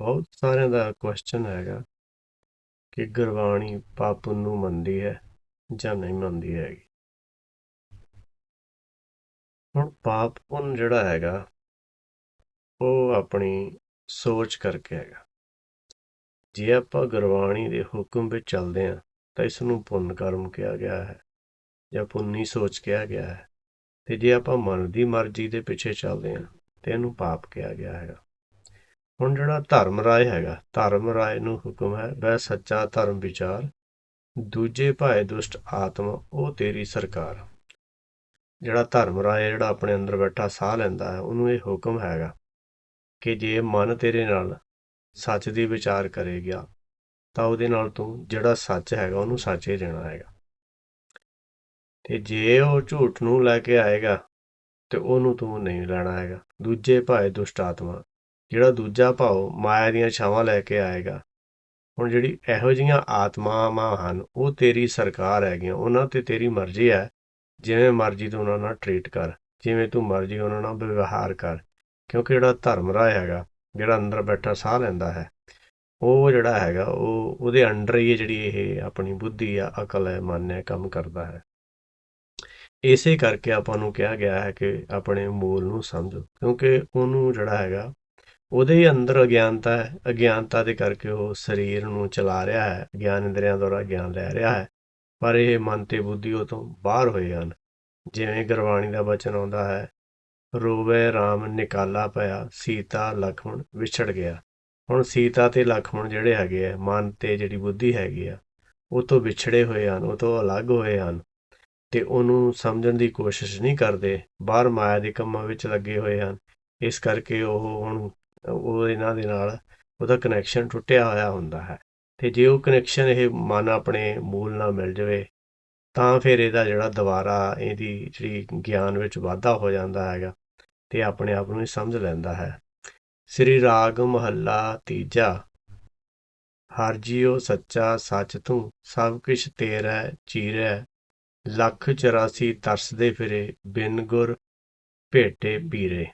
ਬਹੁਤ ਸਾਰਿਆਂ ਦਾ ਕੁਐਸਚਨ ਹੈਗਾ ਕਿ ਗੁਰਬਾਣੀ ਪਾਪ ਨੂੰ ਮੰਨਦੀ ਹੈ ਜਾਂ ਨਹੀਂ ਮੰਨਦੀ ਹੈਗੀ। ਹੁਣ ਪਾਪ ਪੁੰਨ ਜਿਹੜਾ ਹੈਗਾ, ਉਹ ਆਪਣੀ ਸੋਚ ਕਰਕੇ ਹੈਗਾ। ਜੇ ਆਪਾਂ ਗੁਰਬਾਣੀ ਦੇ ਹੁਕਮ ਵਿੱਚ ਚੱਲਦੇ ਹਾਂ, ਤਾਂ ਇਸ ਨੂੰ ਪੁੰਨ ਕਰਮ ਕਿਹਾ ਗਿਆ ਹੈ ਜਾਂ ਪੁੰਨੀ ਸੋਚ ਕਿਹਾ ਗਿਆ ਹੈ। ਤੇ ਜੇ ਆਪਾਂ ਮਨ ਦੀ ਮਰਜ਼ੀ ਦੇ ਪਿੱਛੇ ਚੱਲਦੇ ਹਾਂ, ਤੇ ਇਹਨੂੰ ਪਾਪ ਕਿਹਾ ਗਿਆ ਹੈਗਾ। ਹੁਣ ਜਿਹੜਾ ਧਰਮ ਰਾਏ ਹੈਗਾ, ਧਰਮ ਰਾਏ ਨੂੰ ਹੁਕਮ ਹੈ ਵੈ ਸੱਚਾ ਧਰਮ ਵਿਚਾਰ, ਦੂਜੇ ਭਾਏ ਦੁਸ਼ਟ ਆਤਮਾ, ਉਹ ਤੇਰੀ ਸਰਕਾਰ। ਜਿਹੜਾ ਧਰਮ ਰਾਏ ਜਿਹੜਾ ਆਪਣੇ ਅੰਦਰ ਬੈਠਾ ਸਾਹ ਲੈਂਦਾ ਹੈ, ਉਹਨੂੰ ਇਹ ਹੁਕਮ ਹੈਗਾ ਕਿ ਜੇ ਮਨ ਤੇਰੇ ਨਾਲ ਸੱਚ ਦੀ ਵਿਚਾਰ ਕਰੇਗਾ ਤਾਂ ਉਹਦੇ ਨਾਲ ਤੂੰ ਜਿਹੜਾ ਸੱਚ ਹੈਗਾ, ਉਹਨੂੰ ਸੱਚ ਹੀ ਦੇਣਾ ਹੈਗਾ। ਤੇ ਜੇ ਉਹ ਝੂਠ ਨੂੰ ਲੈ ਕੇ ਆਏਗਾ, ਤੇ ਉਹਨੂੰ ਤੂੰ ਨਹੀਂ ਲੈਣਾ ਹੈਗਾ। ਦੂਜੇ ਭਾਏ ਦੁਸ਼ਟ ਆਤਮਾ ਜਿਹੜਾ ਦੂਜਾ ਭਾਉ ਮਾਇਆ ਦੀਆਂ ਛਾਵਾਂ ਲੈ ਕੇ ਆਏਗਾ। ਹੁਣ ਜਿਹੜੀ ਇਹੋ ਜੀਆਂ ਆਤਮਾਵਾਂ ਹਨ, ਉਹ ਤੇਰੀ ਸਰਕਾਰ ਹੈਗੀਆਂ ਉਹਨਾਂ ਤੇ ਤੇਰੀ ਮਰਜ਼ੀ ਹੈ। ਜਿਵੇਂ ਮਰਜ਼ੀ ਤੂੰ ਉਹਨਾਂ ਨਾਲ ਟਰੀਟ ਕਰ, ਜਿਵੇਂ ਤੂੰ ਮਰਜ਼ੀ ਉਹਨਾਂ ਨਾਲ ਵਿਵਹਾਰ ਕਰ। ਕਿਉਂਕਿ ਜਿਹੜਾ ਧਰਮ ਰਾਹ ਹੈਗਾ, ਜਿਹੜਾ ਅੰਦਰ ਬੈਠਾ ਸਾਹ ਲੈਂਦਾ ਹੈ, ਉਹ ਜਿਹੜਾ ਹੈਗਾ, ਉਹ ਉਹਦੇ ਅੰਡਰ ਹੀ ਜਿਹੜੀ ਇਹ ਆਪਣੀ ਬੁੱਧੀ ਆ, ਅਕਲ ਹੈ, ਮਨ ਹੈ, ਕੰਮ ਕਰਦਾ ਹੈ। ਇਸੇ ਕਰਕੇ ਆਪਾਂ ਨੂੰ ਕਿਹਾ ਗਿਆ ਹੈ ਕਿ ਆਪਣੇ ਮੂਲ ਨੂੰ ਸਮਝੋ। ਕਿਉਂਕਿ ਉਹਨੂੰ ਜਿਹੜਾ ਹੈਗਾ ਉਹਦੇ ਅੰਦਰ ਅਗਿਆਨਤਾ ਹੈ ਅਗਿਆਨਤਾ ਦੇ ਕਰਕੇ ਉਹ ਸਰੀਰ ਨੂੰ ਚਲਾ ਰਿਹਾ ਹੈ, ਗਿਆਨ ਇੰਦਰੀਆਂ ਦੁਆਰਾ ਗਿਆਨ ਲੈ ਰਿਹਾ ਹੈ। ਪਰ ਇਹ ਮਨ ਤੇ ਬੁੱਧੀ ਉਹ ਤੋਂ ਬਾਹਰ ਹੋਏ ਹਨ। ਜਿਵੇਂ ਗੁਰਬਾਣੀ ਦਾ ਬਚਨ ਆਉਂਦਾ ਹੈ, ਰੋਵੇ RAM ਨਿਕਾਲਾ ਪਿਆ, ਸੀਤਾ, ਲਖਮਣ ਵਿਛੜ ਗਿਆ। ਹੁਣ ਸੀਤਾ ਤੇ ਲਖਮਣ ਜਿਹੜੇ ਹੈਗੇ ਆ, ਮਨ ਤੇ ਜਿਹੜੀ ਬੁੱਧੀ ਹੈਗੀ ਆ, ਉਹ ਤੋਂ ਵਿਛੜੇ ਹੋਏ ਹਨ, ਉਹ ਤੋਂ ਅਲੱਗ ਹੋਏ ਹਨ। ਤੇ ਉਹਨੂੰ ਸਮਝਣ ਦੀ ਕੋਸ਼ਿਸ਼ ਨਹੀਂ ਕਰਦੇ, ਬਾਹਰ ਮਾਇਆ ਦੇ ਕੰਮਾਂ ਵਿੱਚ ਲੱਗੇ ਹੋਏ ਹਨ। ਇਸ ਕਰਕੇ ਉਹ ਹੁਣ ਉਹ ਇਹਨਾਂ ਦੇ ਨਾਲ ਉਹਦਾ ਕਨੈਕਸ਼ਨ ਟੁੱਟਿਆ ਹੋਇਆ ਹੁੰਦਾ ਹੈ। ਤੇ ਜੇ ਉਹ ਕਨੈਕਸ਼ਨ ਇਹ ਮਨ ਆਪਣੇ ਮੂਲ ਨਾਲ ਮਿਲ ਜਾਵੇ, ਤਾਂ ਫਿਰ ਇਹਦਾ ਜਿਹੜਾ ਦੁਬਾਰਾ ਇਹਦੀ ਜਿਹੜੀ ਗਿਆਨ ਵਿੱਚ ਵਾਧਾ ਹੋ ਜਾਂਦਾ ਹੈਗਾ ਤੇ ਆਪਣੇ ਆਪ ਨੂੰ ਹੀ ਸਮਝ ਲੈਂਦਾ ਹੈ। ਸ੍ਰੀ ਰਾਗ ਮਹੱਲਾ ਤੀਜਾ। ਹਰ ਜੀਓ ਸੱਚਾ ਸੱਚ ਤੂੰ, ਸਭ ਕੁਛ ਤੇਰਾ ਚੀਰੈ। ਲੱਖ 84 ਤਰਸਦੇ ਫਿਰੇ, ਬਿਨ ਗੁਰ ਭੇਟੇ ਪੀਰੇ।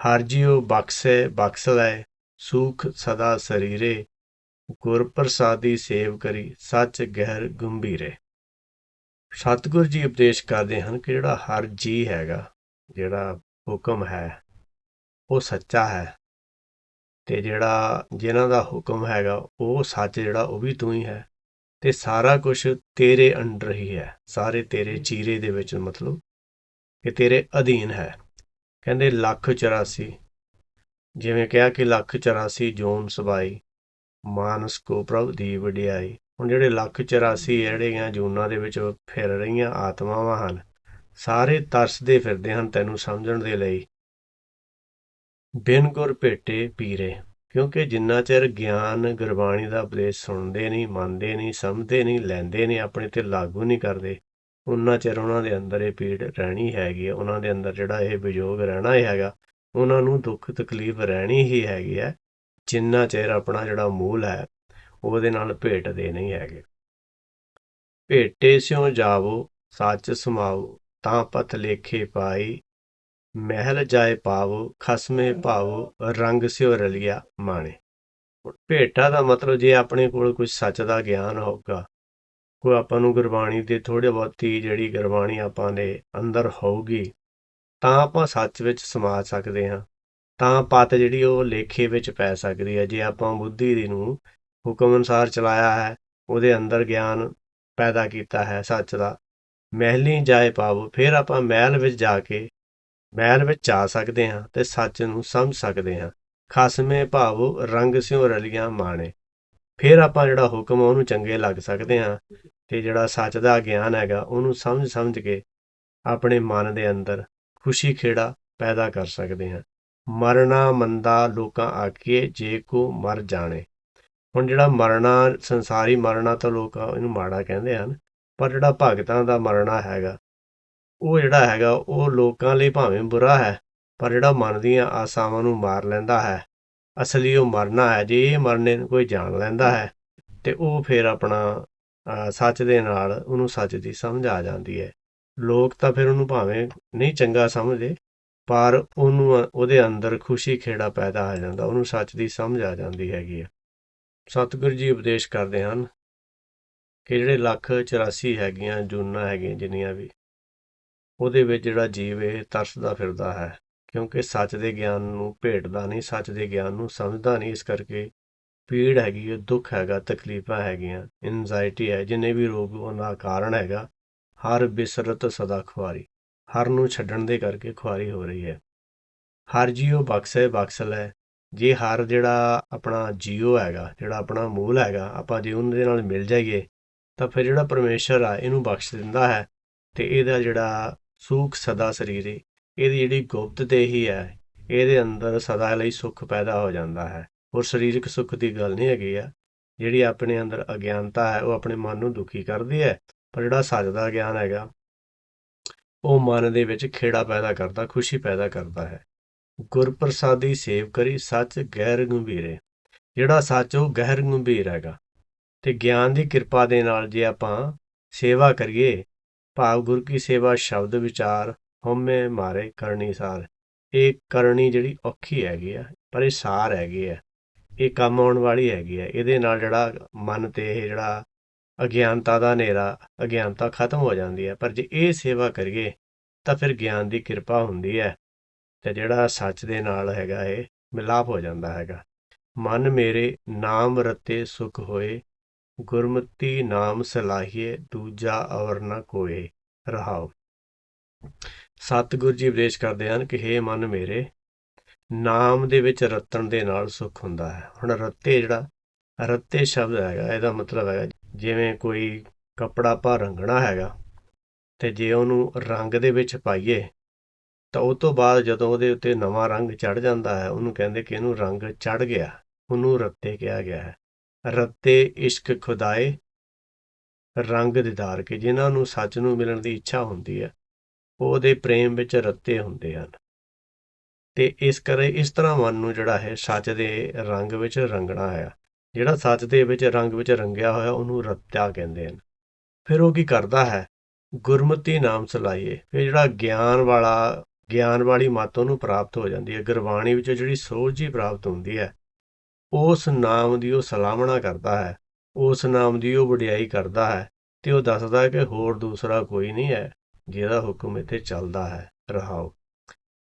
ਹਰ ਜੀਉ ਬਖਸ਼ੇ ਬਖਸ਼ ਲੈ, ਸੁਖ ਸਦਾ ਸਰੀਰੇ, ਗੁਰ ਪ੍ਰਸਾਦੀ ਸੇਵ ਕਰੀ, ਸੱਚ ਗਹਿਰ ਗੰਭੀਰੇ। ਸਤਿਗੁਰ ਜੀ ਉਪਦੇਸ਼ ਕਰਦੇ ਹਨ ਕਿ ਜਿਹੜਾ ਹਰ ਜੀ ਹੈਗਾ, ਜਿਹੜਾ ਹੁਕਮ ਹੈ, ਉਹ ਸੱਚਾ ਹੈ। ਤੇ ਜਿਹੜਾ ਜਿਨ੍ਹਾਂ ਦਾ ਹੁਕਮ ਹੈਗਾ, ਉਹ ਸੱਚ ਜਿਹੜਾ, ਉਹ ਵੀ ਤੂੰ ਹੀ ਹੈ। ਤੇ ਸਾਰਾ ਕੁਝ ਤੇਰੇ ਅੰਡਰ ਹੀ ਹੈ। ਸਾਰੇ ਤੇਰੇ ਚੀਰੇ ਦੇ ਵਿੱਚ ਮਤਲਬ ਕਿ ਤੇਰੇ ਅਧੀਨ ਹੈ। ਕਹਿੰਦੇ ਲੱਖ 84 ਜਿਵੇਂ ਕਿਹਾ ਕਿ ਲੱਖ 84 ਜੋਨ ਸਬਾਈ, ਮਾਨਸ ਕੋ ਪ੍ਰਭ ਦੀ ਵਡਿਆਈ। ਹੁਣ ਜਿਹੜੇ ਲੱਖ 84 ਜਿਹੜੀਆਂ ਜੂਨਾਂ ਦੇ ਵਿੱਚ ਫਿਰ ਰਹੀਆਂ ਆਤਮਾਵਾਂ ਹਨ, ਸਾਰੇ ਤਰਸਦੇ ਫਿਰਦੇ ਹਨ ਤੈਨੂੰ ਸਮਝਣ ਦੇ ਲਈ। ਬਿਨ ਗੁਰ ਭੇਟੇ ਪੀਰੇ, ਕਿਉਂਕਿ ਜਿੰਨਾ ਚਿਰ ਗਿਆਨ ਗੁਰਬਾਣੀ ਦਾ ਉਪਦੇਸ਼ ਸੁਣਦੇ ਨਹੀਂ, ਮੰਨਦੇ ਨਹੀਂ, ਸਮਝਦੇ ਨਹੀਂ, ਲੈਂਦੇ ਨਹੀਂ, ਆਪਣੇ ਤੇ ਲਾਗੂ ਨਹੀਂ ਕਰਦੇ ਉਹਨਾਂ ਚਿਰ ਉਹਨਾਂ ਦੇ ਅੰਦਰ ਇਹ ਪੀੜ ਰਹਿਣੀ ਹੈਗੀ ਹੈ ਉਹਨਾਂ ਦੇ ਅੰਦਰ ਜਿਹੜਾ ਇਹ ਵਿਜੋਗ ਰਹਿਣਾ ਹੀ ਹੈਗਾ, ਉਹਨਾਂ ਨੂੰ ਦੁੱਖ ਤਕਲੀਫ ਰਹਿਣੀ ਹੀ ਹੈਗੀ ਹੈ ਜਿੰਨਾ ਚਿਰ ਆਪਣਾ ਜਿਹੜਾ ਮੂਲ ਹੈ, ਉਹਦੇ ਨਾਲ ਭੇਟਦੇ ਨਹੀਂ ਹੈਗੇ। ਭੇਟੇ ਸਿਉ ਜਾਵੋ, ਸੱਚ ਸਮਾਓ, ਤਾਂ ਪਤ ਲੇਖੇ ਪਾਈ, ਮਹਿਲ ਜਾਏ ਪਾਵੋ, ਖਸਮੇ ਭਾਵੋ ਰੰਗ ਸਿਉ ਰਲਿਆ ਮਾਣੇ। ਭੇਟਾ ਦਾ ਮਤਲਬ ਜੇ ਆਪਣੇ ਕੋਲ ਕੁਝ ਸੱਚ ਦਾ ਗਿਆਨ ਹੋਊਗਾ ਕੋਈ ਆਪਾਂ ਨੂੰ ਗੁਰਬਾਣੀ ਦੇ ਥੋੜੇ ਬਹੁਤੀ ਜਿਹੜੀ ਗੁਰਬਾਣੀ ਆਪਾਂ ਦੇ ਅੰਦਰ ਹੋਊਗੀ, ਤਾਂ ਆਪਾਂ ਸੱਚ ਵਿੱਚ ਸਮਾ ਸਕਦੇ ਹਾਂ। ਤਾਂ ਪਤ ਜਿਹੜੀ ਉਹ ਲੇਖੇ ਵਿੱਚ ਪੈ ਸਕਦੀ ਹੈ। ਜੇ ਆਪਾਂ ਬੁੱਧੀ ਦੀ ਨੂੰ ਹੁਕਮ ਅਨੁਸਾਰ ਚਲਾਇਆ ਹੈ, ਉਹਦੇ ਅੰਦਰ ਗਿਆਨ ਪੈਦਾ ਕੀਤਾ ਹੈ ਸੱਚ ਦਾ, ਮਹਿਲੀ ਜਾਏ ਪਾਵੋ ਫਿਰ ਆਪਾਂ ਮਹਿਲ ਵਿੱਚ ਜਾ ਕੇ ਮਹਿਲ ਵਿੱਚ ਜਾ ਸਕਦੇ ਹਾਂ ਤੇ ਸੱਚ ਨੂੰ ਸਮਝ ਸਕਦੇ ਹਾਂ। ਖਸਮੇ ਭਾਵੋ, ਰੰਗ ਸਿਉ ਰਲੀਆਂ ਮਾਣੇ। ਫਿਰ ਆਪਾਂ ਜਿਹੜਾ ਹੁਕਮ ਆ ਉਹਨੂੰ ਚੰਗੇ ਲੱਗ ਸਕਦੇ ਹਾਂ। ਤੇ ਜਿਹੜਾ ਸੱਚ ਦਾ ਗਿਆਨ ਹੈਗਾ, ਉਹਨੂੰ ਸਮਝ ਸਮਝ ਕੇ ਆਪਣੇ ਮਨ ਦੇ ਅੰਦਰ ਖੁਸ਼ੀ ਖੇੜਾ ਪੈਦਾ ਕਰ ਸਕਦੇ ਹਾਂ। ਮਰਨਾ ਮੰਦਾ ਲੋਕਾਂ ਆਖੀਏ, ਜੇ ਕੋ ਮਰ ਜਾਣੇ। ਹੁਣ ਜਿਹੜਾ ਮਰਨਾ, ਸੰਸਾਰੀ ਮਰਨਾ ਤਾਂ ਲੋਕ ਇਹਨੂੰ ਮਾੜਾ ਕਹਿੰਦੇ ਹਨ, ਪਰ ਜਿਹੜਾ ਭਗਤਾਂ ਦਾ ਮਰਨਾ ਹੈਗਾ, ਉਹ ਜਿਹੜਾ ਹੈਗਾ, ਉਹ ਲੋਕਾਂ ਲਈ ਭਾਵੇਂ ਬੁਰਾ ਹੈ, ਪਰ ਜਿਹੜਾ ਮਨ ਦੀਆਂ ਆਸਾਵਾਂ ਨੂੰ ਮਾਰ ਲੈਂਦਾ ਹੈ, ਅਸਲੀ ਉਹ ਮਰਨਾ ਹੈ, ਜੇ ਇਹ ਮਰਨੇ ਨੂੰ ਕੋਈ ਜਾਣ ਲੈਂਦਾ ਹੈ, ਤੇ ਉਹ ਫਿਰ ਆਪਣਾ ਸੱਚ ਦੇ ਨਾਲ ਉਹਨੂੰ ਸੱਚ ਦੀ ਸਮਝ ਆ ਜਾਂਦੀ ਹੈ। ਲੋਕ ਤਾਂ ਫਿਰ ਉਹਨੂੰ ਭਾਵੇਂ ਨਹੀਂ ਚੰਗਾ ਸਮਝਦੇ, ਪਰ ਉਹਨੂੰ, ਉਹਦੇ ਅੰਦਰ ਖੁਸ਼ੀ ਖੇੜਾ ਪੈਦਾ ਆ ਜਾਂਦਾ, ਉਹਨੂੰ ਸੱਚ ਦੀ ਸਮਝ ਆ ਜਾਂਦੀ ਹੈਗੀ ਆ। ਸਤਿਗੁਰੂ ਜੀ ਉਪਦੇਸ਼ ਕਰਦੇ ਹਨ ਕਿ ਜਿਹੜੇ ਲੱਖ 84 ਹੈਗੀਆਂ, ਜੂਨਾਂ ਹੈਗੀਆਂ ਜਿੰਨੀਆਂ ਵੀ, ਉਹਦੇ ਵਿੱਚ ਜਿਹੜਾ ਜੀਵ ਇਹ ਤਰਸਦਾ ਫਿਰਦਾ ਹੈ, ਕਿਉਂਕਿ ਸੱਚ ਦੇ ਗਿਆਨ ਨੂੰ ਭੇਟਦਾ ਨਹੀਂ, ਸੱਚ ਦੇ ਗਿਆਨ ਨੂੰ ਸਮਝਦਾ ਨਹੀਂ, ਇਸ ਕਰਕੇ ਪੀੜ ਹੈਗੀ ਹੈ, ਦੁੱਖ ਹੈਗਾ, ਤਕਲੀਫਾਂ ਹੈਗੀਆਂ ਐਂਜ਼ਾਇਟੀ ਹੈ, ਜਿੰਨੇ ਵੀ ਰੋਗ ਉਹਨਾਂ ਦਾ ਕਾਰਨ ਹੈਗਾ, ਹਰ ਬਿਸਰਤ ਸਦਾ ਖੁਆਰੀ, ਹਰ ਨੂੰ ਛੱਡਣ ਦੇ ਕਰਕੇ ਖੁਆਰੀ ਹੋ ਰਹੀ ਹੈ। ਹਰ ਜੀਉ ਬਖਸ਼ੇ ਬਖਸ਼ਲ ਹੈ ਜੇ ਹਰ ਜਿਹੜਾ ਆਪਣਾ ਜੀਉ ਹੈਗਾ, ਜਿਹੜਾ ਆਪਣਾ ਮੂਲ ਹੈਗਾ, ਆਪਾਂ ਜੇ ਉਹਨਾਂ ਦੇ ਨਾਲ ਮਿਲ ਜਾਈਏ, ਤਾਂ ਫਿਰ ਜਿਹੜਾ ਪਰਮੇਸ਼ਰ ਆ, ਇਹਨੂੰ ਬਖਸ਼ ਦਿੰਦਾ ਹੈ, ਤੇ ਇਹਦਾ ਜਿਹੜਾ ਸੂਖ ਸਦਾ ਸਰੀਰ ਏ ਇਹਦੀ ਜਿਹੜੀ ਗੁਪਤ ਤੇ ਹੀ ਹੈ, ਇਹਦੇ ਅੰਦਰ ਸਦਾ ਲਈ ਸੁੱਖ ਪੈਦਾ ਹੋ ਜਾਂਦਾ ਹੈ। ਔਰ ਸਰੀਰਕ ਸੁੱਖ ਦੀ ਗੱਲ ਨਹੀਂ ਹੈਗੀ ਆ। ਜਿਹੜੀ ਆਪਣੇ ਅੰਦਰ ਅਗਿਆਨਤਾ ਹੈ, ਉਹ ਆਪਣੇ ਮਨ ਨੂੰ ਦੁਖੀ ਕਰਦੀ ਹੈ, ਪਰ ਜਿਹੜਾ ਸੱਚ ਦਾ ਗਿਆਨ ਹੈਗਾ, ਉਹ ਮਨ ਦੇ ਵਿੱਚ ਖੇੜਾ ਪੈਦਾ ਕਰਦਾ, ਖੁਸ਼ੀ ਪੈਦਾ ਕਰਦਾ ਹੈ। ਗੁਰਪ੍ਰਸਾਦੀ ਸੇਵ ਕਰੀ, ਸੱਚ ਗਹਿਰ ਗੰਭੀਰੇ। ਜਿਹੜਾ ਸੱਚ, ਉਹ ਗਹਿਰ ਗੰਭੀਰ ਹੈਗਾ। ਤੇ ਗਿਆਨ ਦੀ ਕਿਰਪਾ ਦੇ ਨਾਲ ਜੇ ਆਪਾਂ ਸੇਵਾ ਕਰੀਏ, ਭਾਵ ਗੁਰ ਕੀ ਸੇਵਾ ਸ਼ਬਦ ਵਿਚਾਰ, ਹਉਮੈ ਮਾਰੇ ਕਰਨੀ ਸਾਰ। ਇਹ ਕਰਨੀ ਜਿਹੜੀ ਔਖੀ ਹੈਗੀ ਆ, ਪਰ ਇਹ ਸਾਰ ਹੈਗੀ ਆ। ਇਹ ਕੰਮ ਆਉਣ ਵਾਲੀ ਹੈਗੀ ਹੈ। ਇਹਦੇ ਨਾਲ ਜਿਹੜਾ ਮਨ ਤੇ ਇਹ ਜਿਹੜਾ ਅਗਿਆਨਤਾ ਦਾ ਹਨੇਰਾ, ਅਗਿਆਨਤਾ ਖਤਮ ਹੋ ਜਾਂਦੀ ਹੈ। ਪਰ ਜੇ ਇਹ ਸੇਵਾ ਕਰੀਏ, ਤਾਂ ਫਿਰ ਗਿਆਨ ਦੀ ਕਿਰਪਾ ਹੁੰਦੀ ਹੈ ਤੇ ਜਿਹੜਾ ਸੱਚ ਦੇ ਨਾਲ ਹੈਗਾ ਇਹ ਮਿਲਾਪ ਹੋ ਜਾਂਦਾ ਹੈਗਾ। ਮਨ ਮੇਰੇ ਨਾਮ ਰਤੇ ਸੁਖ ਹੋਏ, ਗੁਰਮਤੀ ਨਾਮ ਸਲਾਹੀਏ, ਦੂਜਾ ਔਰ ਨਾ ਕੋਏ ਰਹਾਓ ਸਤਿਗੁਰ ਜੀ ਉਪਦੇਸ਼ ਕਰਦੇ ਹਨ ਕਿ हे ਮਨ ਮੇਰੇ ਨਾਮ ਦੇ ਵਿੱਚ ਰਤਨ ਦੇ ਨਾਲ ਸੁੱਖ ਹੁੰਦਾ ਹੈ। ਹੁਣ ਰੱਤੇ ਜਿਹੜਾ, ਰੱਤੇ ਸ਼ਬਦ ਹੈਗਾ, ਇਹਦਾ ਮਤਲਬ ਹੈਗਾ ਜਿਵੇਂ ਕੋਈ ਕੱਪੜਾ ਆਪਾਂ ਰੰਗਣਾ ਹੈਗਾ ਤੇ ਜੇ ਉਹਨੂੰ ਰੰਗ ਦੇ ਵਿੱਚ ਪਾਈਏ ਤਾਂ ਉਹ ਤੋਂ ਬਾਅਦ ਜਦੋਂ ਉਹਦੇ ਉੱਤੇ ਨਵਾਂ ਰੰਗ ਚੜ ਜਾਂਦਾ ਹੈ, ਉਹਨੂੰ ਕਹਿੰਦੇ ਕਿ ਇਹਨੂੰ ਰੰਗ ਚੜ ਗਿਆ, ਉਹਨੂੰ ਰੱਤੇ ਕਿਹਾ ਗਿਆ ਹੈ। ਰੱਤੇ ਇਸ਼ਕ ਖੁਦਾਏ, ਰੰਗ ਦਿਦਾਰ ਕੇ, ਜਿਨ੍ਹਾਂ ਨੂੰ ਸੱਚ ਨੂੰ ਮਿਲਣ ਦੀ ਇੱਛਾ ਹੁੰਦੀ ਹੈ, ਉਹਦੇ ਪ੍ਰੇਮ ਵਿੱਚ ਰੱਤੇ ਹੁੰਦੇ ਹਨ। ਅਤੇ ਇਸ ਕਰੇ, ਇਸ ਤਰ੍ਹਾਂ ਮਨ ਨੂੰ ਜਿਹੜਾ ਹੈ ਸੱਚ ਦੇ ਰੰਗ ਵਿੱਚ ਰੰਗਣਾ ਹੈ। ਜਿਹੜਾ ਸੱਚ ਦੇ ਵਿੱਚ ਰੰਗ ਵਿੱਚ ਰੰਗਿਆ ਹੋਇਆ ਉਹਨੂੰ ਰੱਤਿਆ ਕਹਿੰਦੇ ਹਨ। ਫਿਰ ਉਹ ਕੀ ਕਰਦਾ ਹੈ? ਗੁਰਮਤੀ ਨਾਮ ਸਲਾਈਏ। ਫਿਰ ਜਿਹੜਾ ਗਿਆਨ ਵਾਲਾ, ਗਿਆਨ ਵਾਲੀ ਮੱਤ ਉਹਨੂੰ ਪ੍ਰਾਪਤ ਹੋ ਜਾਂਦੀ ਹੈ। ਗੁਰਬਾਣੀ ਵਿੱਚ ਜਿਹੜੀ ਸੋਝ ਜੀ ਪ੍ਰਾਪਤ ਹੁੰਦੀ ਹੈ, ਉਸ ਨਾਮ ਦੀ ਉਹ ਸਲਾਮਣਾ ਕਰਦਾ ਹੈ। ਉਸ ਨਾਮ ਦੀ ਉਹ ਵਡਿਆਈ ਕਰਦਾ ਹੈ ਤੇ ਉਹ ਦੱਸਦਾ ਹੈ ਕਿ ਹੋਰ ਦੂਸਰਾ ਕੋਈ ਨਹੀਂ ਹੈ, ਜਿਹਦਾ ਹੁਕਮ ਇੱਥੇ ਚੱਲਦਾ ਹੈ, ਰਹਾਓ।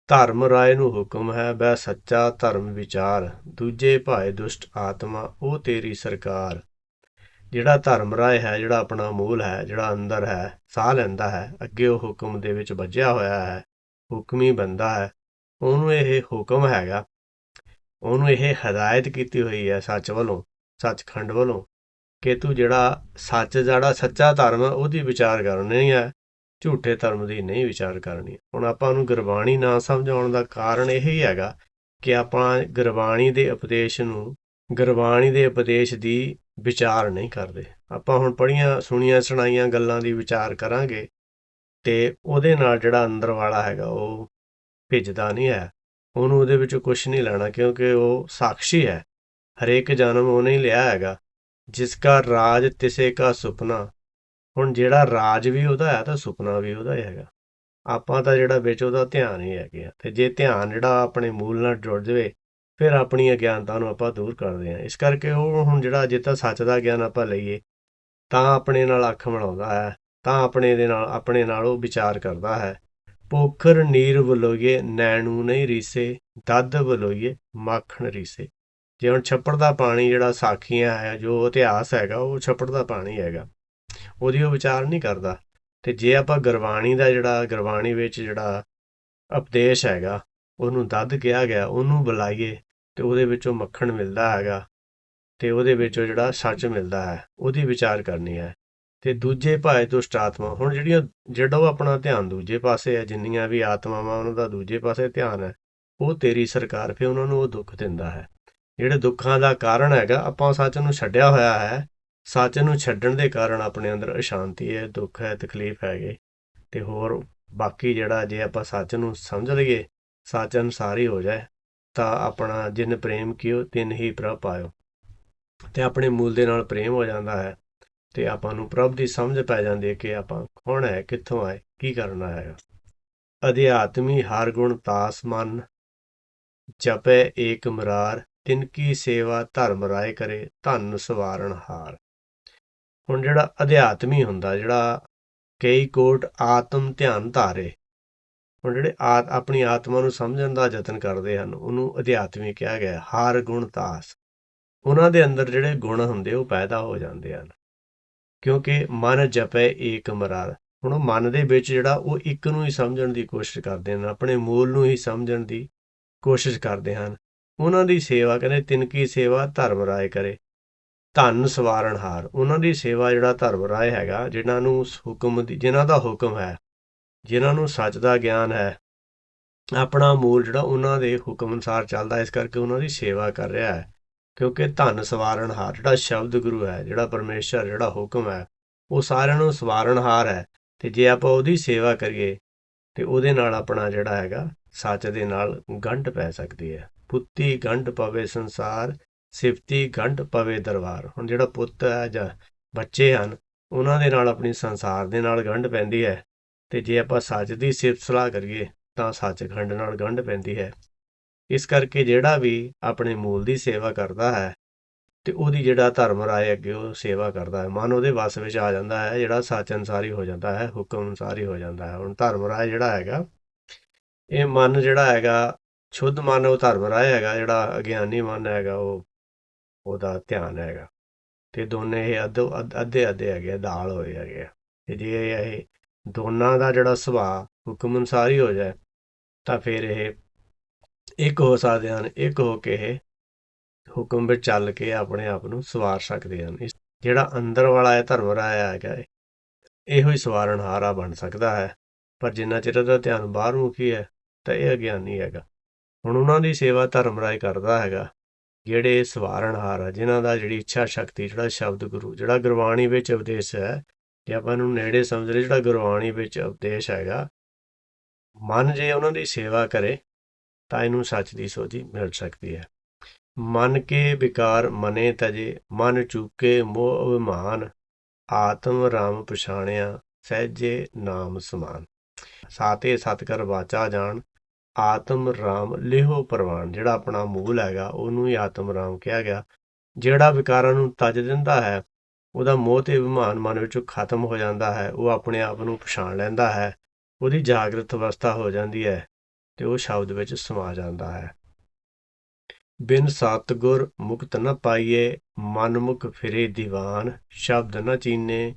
ਧਰਮ ਰਾਏ ਨੂੰ ਹੁਕਮ ਹੈ ਬੈ ਸੱਚਾ ਧਰਮ ਵਿਚਾਰ, ਦੂਜੇ ਭਾਏ ਦੁਸ਼ਟ ਆਤਮਾ, ਉਹ ਤੇਰੀ ਸਰਕਾਰ। ਜਿਹੜਾ ਧਰਮ ਰਾਏ ਹੈ, ਜਿਹੜਾ ਆਪਣਾ ਮੂਲ ਹੈ, ਜਿਹੜਾ ਅੰਦਰ ਹੈ, ਸਾਹ ਲੈਂਦਾ ਹੈ, ਅੱਗੇ ਉਹ ਹੁਕਮ ਦੇ ਵਿੱਚ ਵੱਜਿਆ ਹੋਇਆ ਹੈ, ਹੁਕਮੀ ਬੰਦਾ ਹੈ, ਉਹਨੂੰ ਇਹ ਹੁਕਮ ਹੈਗਾ। ਉਹਨੂੰ ਇਹ ਹਦਾਇਤ ਕੀਤੀ ਹੋਈ ਹੈ ਸੱਚ ਵੱਲੋਂ, ਸੱਚਖੰਡ ਵੱਲੋਂ, ਕਿ ਤੂੰ ਜਿਹੜਾ ਸੱਚ, ਜਿਹੜਾ ਸੱਚਾ ਧਰਮ ਉਹਦੀ ਵਿਚਾਰ ਕਰਨੀ ਹੈ। ਝੂਠੇ ਧਰਮ ਦੀ ਨਹੀਂ ਵਿਚਾਰ ਕਰਨੀ। ਹੁਣ ਆਪਾਂ ਨੂੰ ਗੁਰਬਾਣੀ ਨਾ ਸਮਝਾਉਣ ਦਾ ਕਾਰਨ ਇਹ ਹੀ ਹੈਗਾ ਕਿ ਆਪਾਂ ਗੁਰਬਾਣੀ ਦੇ ਉਪਦੇਸ਼ ਨੂੰ, ਗੁਰਬਾਣੀ ਦੇ ਉਪਦੇਸ਼ ਦੀ ਵਿਚਾਰ ਨਹੀਂ ਕਰਦੇ। ਆਪਾਂ ਹੁਣ ਪੜੀਆਂ ਸੁਣੀਆਂ, ਸੁਣਾਈਆਂ ਗੱਲਾਂ ਦੀ ਵਿਚਾਰ ਕਰਾਂਗੇ ਤੇ ਉਹਦੇ ਨਾਲ ਜਿਹੜਾ ਅੰਦਰ ਵਾਲਾ ਹੈਗਾ ਉਹ ਭਿੱਜਦਾ ਨਹੀਂ ਹੈ। ਉਹਨੂੰ ਉਹਦੇ ਵਿੱਚ ਕੁਝ ਨਹੀਂ ਲੈਣਾ ਕਿਉਂਕਿ ਉਹ ਸਾਖੀ ਹੈ। ਹਰੇਕ ਜਨਮ ਉਹਨੇ ਹੀ ਲਿਆ ਹੈਗਾ। ਜਿਸ ਕਾ ਰਾਜ ਤਿਸੇ ਕਾ ਸੁਪਨਾ ਹੁਣ ਜਿਹੜਾ ਰਾਜ ਵੀ ਉਹਦਾ ਹੈ, ਤਾਂ ਸੁਪਨਾ ਵੀ ਉਹਦਾ ਹੀ ਹੈਗਾ। ਆਪਾਂ ਤਾਂ ਜਿਹੜਾ ਵਿੱਚ ਉਹਦਾ ਧਿਆਨ ਹੀ ਹੈਗੇ ਆ। ਤੇ ਜੇ ਧਿਆਨ ਜਿਹੜਾ ਆਪਣੇ ਮੂਲ ਨਾਲ ਜੁੜ ਜਾਵੇ, ਫਿਰ ਆਪਣੀ ਅਗਿਆਨਤਾ ਨੂੰ ਆਪਾਂ ਦੂਰ ਕਰਦੇ ਹਾਂ। ਇਸ ਕਰਕੇ ਉਹ ਹੁਣ ਜਿਹੜਾ ਅਜੇ ਤਾਂ ਸੱਚ ਦਾ ਗਿਆਨ ਆਪਾਂ ਲਈਏ, ਤਾਂ ਆਪਣੇ ਨਾਲ ਅੱਖ ਮਿਲਾਉਂਦਾ ਹੈ, ਤਾਂ ਆਪਣੇ ਦੇ ਨਾਲ, ਆਪਣੇ ਨਾਲ ਉਹ ਵਿਚਾਰ ਕਰਦਾ ਹੈ। ਪੋਖਰ ਨੀਰ ਬਲੋਈਏ ਨੈਣੂ ਨਹੀਂ ਰੀਸੇ, ਦੱਦ ਬਲੋਈਏ ਮੱਖਣ ਰੀਸੇ। ਜੇ ਹੁਣ ਛੱਪੜ ਦਾ ਪਾਣੀ ਜਿਹੜਾ ਸਾਖੀਆਂ ਹੈ, ਜੋ ਇਤਿਹਾਸ ਹੈਗਾ, ਉਹ ਛੱਪੜ ਦਾ ਪਾਣੀ ਹੈਗਾ। ਉਹਦੀ ਉਹ ਵਿਚਾਰ ਨਹੀਂ ਕਰਦਾ। ਤੇ ਜੇ ਆਪਾਂ ਗੁਰਬਾਣੀ ਦਾ ਜਿਹੜਾ, ਗੁਰਬਾਣੀ ਵਿੱਚ ਜਿਹੜਾ ਉਪਦੇਸ਼ ਹੈਗਾ, ਉਹਨੂੰ ਦੱਦ ਕਿਹਾ ਗਿਆ, ਉਹਨੂੰ ਬੁਲਾਈਏ ਤੇ ਉਹਦੇ ਵਿੱਚੋਂ ਮੱਖਣ ਮਿਲਦਾ ਹੈਗਾ ਤੇ ਉਹਦੇ ਵਿੱਚੋਂ ਜਿਹੜਾ ਸੱਚ ਮਿਲਦਾ ਹੈ, ਉਹਦੀ ਵਿਚਾਰ ਕਰਨੀ ਹੈ। ਤੇ ਦੂਜੇ ਭਾਏ ਦੁਸ਼ਟ ਆਤਮਾ, ਹੁਣ ਜਿਹੜੀਆਂ, ਜਿਹੜਾ ਉਹ ਆਪਣਾ ਧਿਆਨ ਦੂਜੇ ਪਾਸੇ ਹੈ, ਜਿੰਨੀਆਂ ਵੀ ਆਤਮਾਵਾਂ ਉਹਨਾਂ ਦਾ ਦੂਜੇ ਪਾਸੇ ਧਿਆਨ ਹੈ, ਉਹ ਤੇਰੀ ਸਰਕਾਰ ਫੇ ਉਹਨਾਂ ਨੂੰ ਉਹ ਦੁੱਖ ਦਿੰਦਾ ਹੈ। ਜਿਹੜੇ ਦੁੱਖਾਂ ਦਾ ਕਾਰਨ ਹੈਗਾ, ਆਪਾਂ ਸੱਚ ਨੂੰ ਛੱਡਿਆ ਹੋਇਆ ਹੈ ਸੱਚ ਨੂੰ ਛੱਡਣ ਦੇ ਕਾਰਨ ਆਪਣੇ ਅੰਦਰ ਅਸ਼ਾਂਤੀ ਹੈ, ਦੁੱਖ ਹੈ, ਤਕਲੀਫ ਹੈਗੇ ਤੇ ਹੋਰ ਬਾਕੀ ਜਿਹੜਾ ਜੇ ਆਪਾਂ ਸੱਚ ਨੂੰ ਸਮਝ ਲਈਏ ਸੱਚ ਅਨੁਸਾਰ ਹੀ ਹੋ ਜਾਏ, ਤਾਂ ਆਪਣਾ ਜਿਨ ਪ੍ਰੇਮ ਕੀਓ, ਤਿਨ ਹੀ ਪ੍ਰਭ ਪਾਇਓ। ਤੇ ਆਪਣੇ ਮੂਲ ਦੇ ਨਾਲ ਪ੍ਰੇਮ ਹੋ ਜਾਂਦਾ ਹੈ, ਤੇ ਆਪਾਂ ਨੂੰ ਪ੍ਰਭ ਦੀ ਸਮਝ ਪੈ ਜਾਂਦੀ ਹੈ ਕਿ ਆਪਾਂ ਕੌਣ ਹੈ, ਕਿੱਥੋਂ ਆਏ, ਕੀ ਕਰਨਾ ਹੈ। ਅਧਿਆਤਮੀ ਹਰ ਗੁਣ ਤਾਸ ਮਨ, ਜਪੈ ਏਕ ਮਰਾਰ, ਤਿਨ ਕੀ ਸੇਵਾ ਧਰਮ ਰਾਏ ਕਰੇ, ਧਨ ਸਵਾਰਨ ਹਾਰ। ਹੁਣ ਜਿਹੜਾ ਅਧਿਆਤਮੀ ਹੁੰਦਾ, ਜਿਹੜਾ ਕਈ ਕੋਟ ਆਤਮ ਧਿਆਨ ਧਾਰੇ, ਹੁਣ ਜਿਹੜੇ ਆਤ ਆਪਣੀ ਆਤਮਾ ਨੂੰ ਸਮਝਣ ਦਾ ਯਤਨ ਕਰਦੇ ਹਨ, ਉਹਨੂੰ ਅਧਿਆਤਮੀ ਕਿਹਾ ਗਿਆ, ਹਾਰ ਗੁਣ ਤਾਸ। ਉਹਨਾਂ ਦੇ ਅੰਦਰ ਜਿਹੜੇ ਗੁਣ ਹੁੰਦੇ, ਉਹ ਪੈਦਾ ਹੋ ਜਾਂਦੇ ਹਨ। ਕਿਉਂਕਿ ਮਨ ਜਪੈ ਏਕ ਮਰਾਰ ਹੁਣ ਉਹ ਮਨ ਦੇ ਵਿੱਚ ਜਿਹੜਾ, ਉਹ ਇੱਕ ਨੂੰ ਹੀ ਸਮਝਣ ਦੀ ਕੋਸ਼ਿਸ਼ ਕਰਦੇ ਹਨ, ਆਪਣੇ ਮੂਲ ਨੂੰ ਹੀ ਸਮਝਣ ਦੀ ਕੋਸ਼ਿਸ਼ ਕਰਦੇ ਹਨ। ਉਹਨਾਂ ਦੀ ਸੇਵਾ ਕਹਿੰਦੇ ਤਿਨ ਕੀ ਸੇਵਾ, ਧਰਮ ਰਾਏ ਕਰੇ। ਧਨ ਸਵਾਰਨ ਹਾਰ। ਉਹਨਾਂ ਦੀ ਸੇਵਾ ਜਿਹੜਾ ਧਰਮ ਰਾਏ ਹੈਗਾ, ਜਿਨ੍ਹਾਂ ਨੂੰ ਹੁਕਮ ਦੀ, ਜਿਨ੍ਹਾਂ ਦਾ ਹੁਕਮ ਹੈ, ਜਿਨ੍ਹਾਂ ਨੂੰ ਸੱਚ ਦਾ ਗਿਆਨ ਹੈ, ਆਪਣਾ ਮੂਲ ਜਿਹੜਾ ਉਹਨਾਂ ਦੇ ਹੁਕਮ ਅਨੁਸਾਰ ਚੱਲਦਾ, ਇਸ ਕਰਕੇ ਉਹਨਾਂ ਦੀ ਸੇਵਾ ਕਰ ਰਿਹਾ ਹੈ। ਕਿਉਂਕਿ ਧਨ ਸਵਾਰਨ ਹਾਰ ਜਿਹੜਾ ਸ਼ਬਦ ਗੁਰੂ ਹੈ, ਜਿਹੜਾ ਪਰਮੇਸ਼ਰ, ਜਿਹੜਾ ਹੁਕਮ ਹੈ, ਉਹ ਸਾਰਿਆਂ ਨੂੰ ਸਵਾਰਨ ਹਾਰ ਹੈ। ਤੇ ਜੇ ਆਪਾਂ ਉਹਦੀ ਸੇਵਾ ਕਰੀਏ, ਤੇ ਉਹਦੇ ਨਾਲ ਆਪਣਾ ਜਿਹੜਾ ਹੈਗਾ, ਸੱਚ ਦੇ ਨਾਲ ਗੰਢ ਪੈ ਸਕਦੀ ਹੈ। ਪੁੱਤੀ ਗੰਢ ਪਵੇ ਸੰਸਾਰ ਸਿਫਤੀ ਗੰਢ ਪਵੇ ਦਰਬਾਰ। ਹੁਣ ਜਿਹੜਾ ਪੁੱਤ ਹੈ ਜਾਂ ਬੱਚੇ ਹਨ, ਉਹਨਾਂ ਦੇ ਨਾਲ ਆਪਣੀ ਸੰਸਾਰ ਦੇ ਨਾਲ ਗੰਢ ਪੈਂਦੀ ਹੈ ਤੇ ਜੇ ਆਪਾਂ ਸੱਚ ਦੀ ਸਿਫਤ ਸਲਾਹ ਕਰੀਏ ਤਾਂ ਸੱਚਖੰਡ ਨਾਲ ਗੰਢ ਪੈਂਦੀ ਹੈ। ਇਸ ਕਰਕੇ ਜਿਹੜਾ ਵੀ ਆਪਣੇ ਮੂਲ ਦੀ ਸੇਵਾ ਕਰਦਾ ਹੈ ਤੇ ਉਹਦੀ ਜਿਹੜਾ ਧਰਮ ਰਾਏ ਅੱਗੇ ਉਹ ਸੇਵਾ ਕਰਦਾ ਹੈ। ਮਨ ਉਹਦੇ ਵਸ ਵਿੱਚ ਆ ਜਾਂਦਾ ਹੈ, ਜਿਹੜਾ ਸੱਚ ਅਨੁਸਾਰੀ ਹੋ ਜਾਂਦਾ ਹੈ, ਹੁਕਮ ਅਨੁਸਾਰੀ ਹੋ ਜਾਂਦਾ ਹੈ। ਹੁਣ ਧਰਮ ਰਾਏ ਜਿਹੜਾ ਹੈਗਾ, ਇਹ ਮਨ ਜਿਹੜਾ ਹੈਗਾ, ਸ਼ੁੱਧ ਮਨ, ਉਹ ਧਰਮ ਰਾਏ ਹੈਗਾ, ਜਿਹੜਾ ਅਗਿਆਨੀ ਮਨ ਹੈਗਾ, ਉਹ ਉਹਦਾ ਧਿਆਨ ਹੈਗਾ। ਤੇ ਦੋਨੇ ਇਹ ਅੱਧੋ ਅੱਧ- ਅੱਧੇ ਅੱਧੇ ਹੈਗੇ ਆ, ਦਾਲ ਹੋਏ ਹੈਗੇ ਆ। ਤੇ ਜੇ ਇਹ ਦੋਨਾਂ ਦਾ ਜਿਹੜਾ ਸੁਭਾਅ ਹੁਕਮ ਅਨੁਸਾਰ ਹੀ ਹੋ ਜਾਏ ਤਾਂ ਫਿਰ ਇਹ ਇੱਕ ਹੋ ਸਕਦੇ ਹਨ ਇੱਕ ਹੋ ਕੇ ਇਹ ਹੁਕਮ ਵਿੱਚ ਚੱਲ ਕੇ ਆਪਣੇ ਆਪ ਨੂੰ ਸਵਾਰ ਸਕਦੇ ਹਨ। ਇਸ ਜਿਹੜਾ ਅੰਦਰ ਵਾਲਾ ਹੈ ਧਰਮ ਰਾਇਆ ਹੈਗਾ ਇਹੋ ਹੀ ਸਵਾਰਨਹਾਰਾ ਬਣ ਸਕਦਾ ਹੈ। ਪਰ ਜਿੰਨਾ ਚਿਰ ਦਾ ਧਿਆਨ ਬਾਹਰ ਮੁਖੀ ਹੈ ਤਾਂ ਇਹ ਅਗਿਆਨੀ ਹੈਗਾ। ਹੁਣ ਉਹਨਾਂ ਦੀ ਸੇਵਾ ਧਰਮ ਰਾਏ ਕਰਦਾ ਹੈਗਾ। ਜਿਹੜੇ ਸਵਾਰਣਹਾਰ ਆ, ਜਿਨ੍ਹਾਂ ਦਾ ਜਿਹੜੀ ਇੱਛਾ ਸ਼ਕਤੀ, ਜਿਹੜਾ ਸ਼ਬਦ ਗੁਰੂ, ਜਿਹੜਾ ਗੁਰਬਾਣੀ ਵਿੱਚ ਉਪਦੇਸ਼ ਹੈ, ਜੇ ਆਪਾਂ ਇਹਨੂੰ ਨੇੜੇ ਸਮਝ ਲਈਏ ਜਿਹੜਾ ਗੁਰਬਾਣੀ ਵਿੱਚ ਉਪਦੇਸ਼ ਹੈਗਾ, ਮਨ ਜੇ ਉਹਨਾਂ ਦੀ ਸੇਵਾ ਕਰੇ, ਤਾਂ ਇਹਨੂੰ ਸੱਚ ਦੀ ਸੋਝੀ ਮਿਲ ਸਕਦੀ ਹੈ। ਮਨ ਕੇ ਵਿਕਾਰ ਮਨੇ ਤਜੇ, ਮਨ ਚੂਕੇ ਮੋਹ ਅਭਿਮਾਨ, ਆਤਮ ਰਾਮ ਪਛਾਣਿਆ, ਸਹਿਜੇ ਨਾਮ ਸਮਾਨ। ਸਾਤੇ ਸਤ ਵਾਚਾ ਜਾਣ ਆਤਮ ਰਾਮ ਲਿਹੋ ਪ੍ਰਵਾਨ, ਜਿਹੜਾ ਆਪਣਾ ਮੂਲ ਹੈਗਾ, ਉਹਨੂੰ ਹੀ ਆਤਮ ਰਾਮ ਕਿਹਾ ਗਿਆ। ਜਿਹੜਾ ਵਿਕਾਰਾਂ ਨੂੰ ਤਜ ਦਿੰਦਾ ਹੈ, ਉਹਦਾ ਮੋਹ ਤੇ ਅਭਿਮਾਨ ਮਨ ਵਿੱਚੋਂ ਖਤਮ ਹੋ ਜਾਂਦਾ ਹੈ, ਉਹ ਆਪਣੇ ਆਪ ਨੂੰ ਪਛਾਣ ਲੈਂਦਾ ਹੈ, ਉਹਦੀ ਜਾਗਰਤ ਅਵਸਥਾ ਹੋ ਜਾਂਦੀ ਹੈ ਤੇ ਉਹ ਸ਼ਬਦ ਵਿੱਚ ਸਮਾ ਜਾਂਦਾ ਹੈ। ਬਿਨ ਸਤਗੁਰ ਮੁਕਤ ਨ ਪਾਈਏ, ਮਨ ਮੁਖ ਫਿਰੇ ਦੀਵਾਨ, ਸ਼ਬਦ ਨ ਚੀਨੇ,